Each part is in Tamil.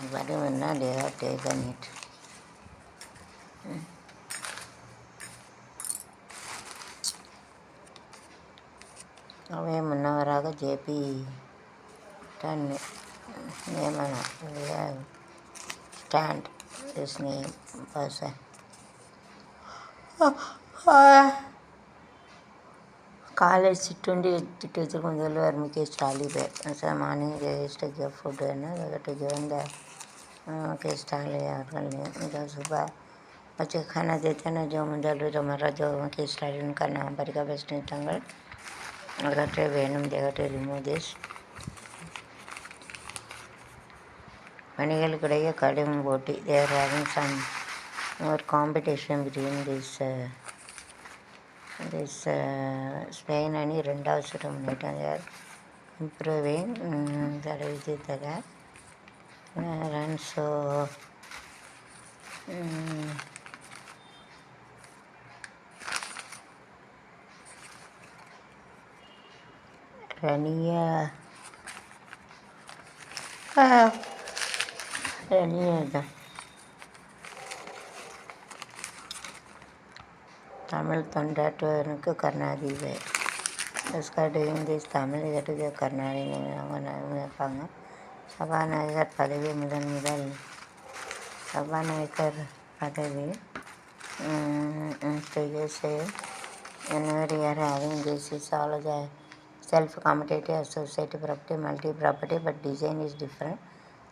But even now they have taken it. Hmm. అవే మున్నవరాగా జేపీ టన్ నియమన stand this name person college చిట్టుండి teacher ముందు వెళ్ళి వారు మీకు స్టాలీ పే మార్నింగ్ టు గివ్ ఫుడ్ అయినా to given the given the Mukesh Stalin அவர்கள் जो सुबह बच्चे खाना देते हैं ना जो मुझे जो हमारा जो मुकेश स्टालिन का नाम पर का बेस्ट तंगल अगटे वेणुम देगटे रिमूव दिस மணிகளுக்கிடையே கடும் போட்டி there having some more competition between this this Spain அணி ரெண்டாவது சுற்று முன்னேற்றம் தேர் இம்ப்ரூவிங் தெரிவித்ததாக ரன் லோரன்ஸோ ரனியா. ரனியா தான். தமிழ் தொண்டாற்றுவதற்கு கருணாநிதி எஸ்கா டூயிங் திஸ் தமிழ் கட்டுக்கு கருணாநிதி அவங்க நினைப்பாங்க சபாநாயகர் பதவி முதன் முதல் சபாநாயகர் பதவி USA January year having basis all the self competitive associate property multi property but design is different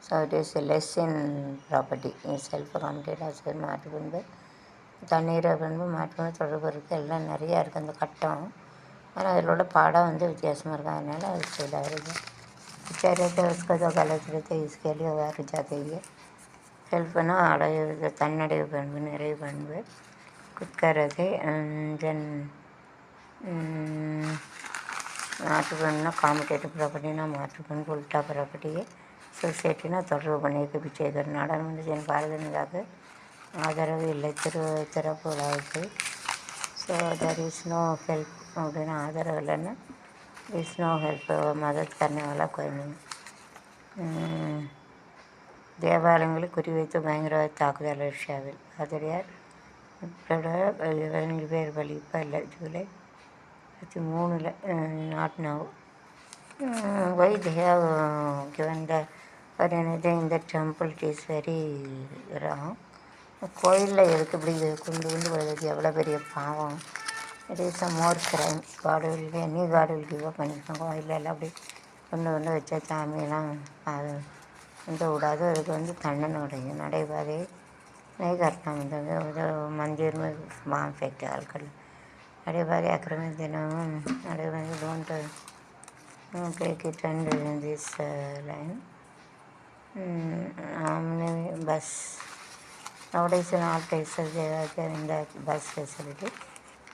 so it is in in property self competitive associate மாற்று பண்பு தண்ணீரை பண்பு மாற்று தொடர்பு இருக்குது எல்லாம் நிறையா இருக்குது அந்த கட்டம் ஆனால் அதில் உள்ள பாடம் வந்து வித்தியாசமாக இருக்கும் அதனால் அது ஃபெயில் ஆகிருக்கு अच्छा रहता है उसका जो गलत रहता है इसके लिए வேறு ஜாதியை ஹெல்ப்னா அடைய தன்னடைவு பண்பு நிறைவு பண்பு குட்கரதை தென் மாற்று பண்புனா காம்படேட்டிவ் ப்ராப்பர்ட்டினா மாற்று பண்பு உல்டா ப்ராப்பர்ட்டியை சொசைட்டினா தொடர்பு பண்ணியிருக்க பிச்சைகர் நாடாளுமன்றத்தின் பாரதியதாக ஆதரவு இல்லை திரு திறப்பு விழாவுக்கு so there is no help அப்படின்னு ஆதரவு இல்லைன்னா इस नो हेल्प मदद करने वाला कोई नहीं தேவாலயங்களை குறிவைத்து பயங்கரவாத தாக்குதல் ரஷ்யாவில் ஆதரியார் பதினேழு பேர் பலி இப்போ இல்லை ஜூலை இருபத்தி மூணில் not now why they have given the பரிணத்தை இந்த temple it is very wrong கோயிலில் எதுக்கு இப்படி கொண்டு கொண்டு வருது எவ்வளோ பெரிய பாவம் லேசாக மோர் கிரைம் ஃப்ரை காடுகளுக்கு நீ காடுகளுக்கு பண்ணிக்கோங்க எல்லாம் அப்படி கொண்டு வந்து வச்சா சாமியெல்லாம் அது இந்த விடாது. அதுக்கு வந்து தண்டனை உடையும் நடைபாதை நெய் கரெக்டாக வந்து மந்திர் மான்ஃபெக்ட் ஆட்கள் நடைபாதை அக்கிரமே தினமும் நடைபாதை don't take it this line omni bus nowadays not takes இந்த பஸ் ஃபெசிலிட்டி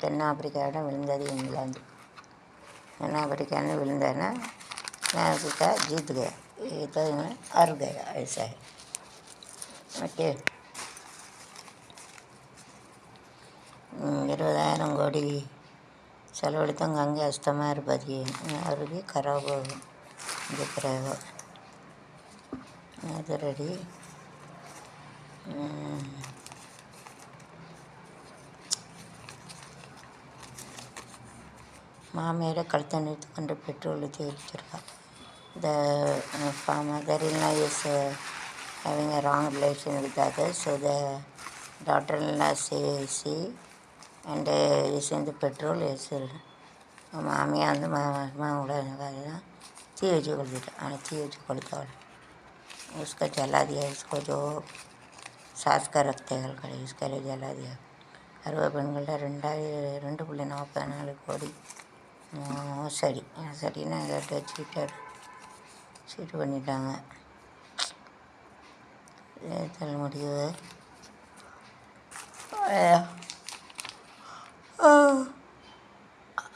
தென்னாப்பிரிக்காவிடம் விழுந்தது இங்கிலாந்து தென்னாப்பிரிக்கான்னு விழுந்தேன்னா தென்னாப்பிரிக்கா जीत गया ये तो इन्हें हार गया ऐसा है ஓகே இருபதாயிரம் கோடி செலவழித்தும் கங்கை அஸ்தமாக இருப்பது அருகே கராபோகும் இந்த பிறகு அது ரெடி மாமியாரை கழுத்தை நிறுத்தி கொண்டு பெட்ரோல் ஊற்றி எரிச்சிருக்கா the mother in is having a wrong relation with other so the doctor in C C and is இந்த பெட்ரோல் எஸ் மாமியார் வந்து மாவோட தான் தீ வச்சு கொளுத்திட்டா ஆனால் தீ வச்சு கொளுத்தவள் उसका जला दिया इसको जो सास का रखते हैं हल्का इसके लिए जला दिया அறுபது பெண்கள்ட்ட ரெண்டாயிரம் ரெண்டு புள்ளி நாற்பத்தி நாலு கோடி மோசடி மோசடின்னு கேட்டு சீட்டர் சீட்டு பண்ணிட்டாங்க. தேர்தல் முடிவு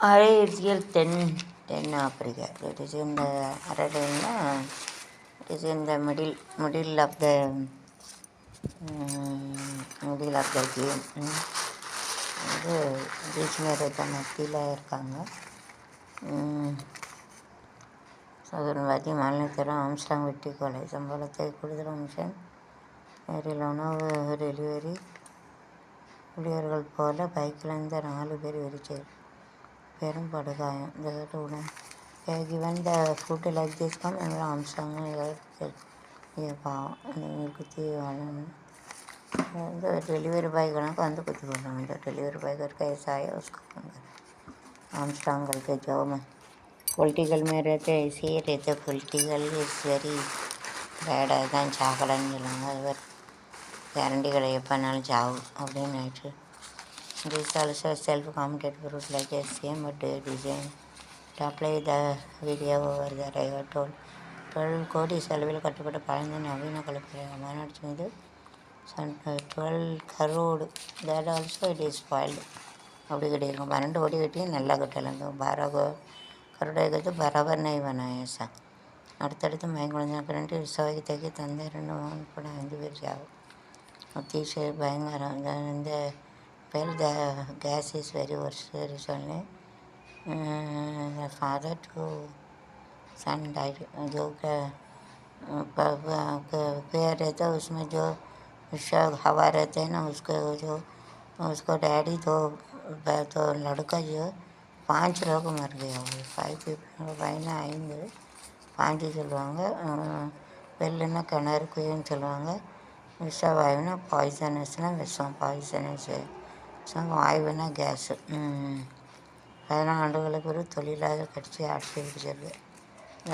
அரையிறுதியில் தென் தென் ஆப்பிரிக்கா. இட் இஸ் இன் அரடைன்னா it is middle middle of the middle of the game. வந்து பீச் நேரத்தை மத்தியில் இருக்காங்க சதுரவாதி மாநிலத்திலும் ஆம்ஸ்டாங் வெட்டி கொலை சம்பளத்தை கூடுதல் அம்சம் நேரில் உணவு டெலிவரி ஊழியர்கள் போல பைக்கில் இருந்த நாலு பேர் வெறிச்சல் பெரும் படுகாயம் இந்த உடன் given the food like this come and Armstrong பாவம் நீங்கள் குத்தி வாழணும் இந்த डिलीवरी बॉय कणक வந்து குத்தி கொண்டாங்க இந்த डिलीवरी बॉय करके ऐसा है उसको फोन कर आर्मस्ट्रांग करके जाओ मैं पॉलिटिकल में रहते ऐसे ही रहते पॉलिटिकल इज वेरी பேட் அதுதான் சாக்கடைன்னு சொல்லுவாங்க அது வேறு கேரண்டி கடை எப்போனாலும் சாவு அப்படின்னு ஆயிடுச்சு this also self competed fruit like a same but design to apply the video over the river toll twelve கோடி செலவில் கட்டப்பட்ட பழந்த நவீன கலப்பை மாநாடு மீது twelve crore that also it is spoiled அப்படி கட்டியிருக்கோம் பன்னெண்டு கோடி கட்டி நல்லா கட்டலாம் பாரா கோ கருடை கட்டு பராபர் நை பனாயசா அடுத்தடுத்து மயங்குழந்த கரண்ட்டு விவசாயத்துக்கு தந்தை ரெண்டு கூட ஐந்து பேர் சாகும் அத்திசய பயங்கரம் இந்த இந்த well the case is very worse very சொன்னேன் फादर टू सन डाइड जो पेयर रहता है उसमें जो शक हवा रहते हैं ना उसको जो उसको डैडी तो तो लड़का जो पांच लोग मर गया वो फाइव पीपल பையனா ஐந்து பாஞ்சு சொல்லுவாங்க வெள்ளுன்னா கிணறு குயின்னு சொல்லுவாங்க விஷவாயுனா பாய்சனஸ்னால் விஷம் பாய்சனஸ் விஷம் வாயுனா கேஸு பதினாலு ஆண்டுகளுக்கு ஒரு தொழிலாக கட்சி ஆட்சி பிடிச்சிருக்கு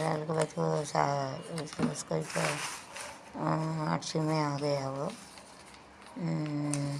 அதுக்கு பார்த்து சா उसको तो आठवीं में आ गया वो हम्म,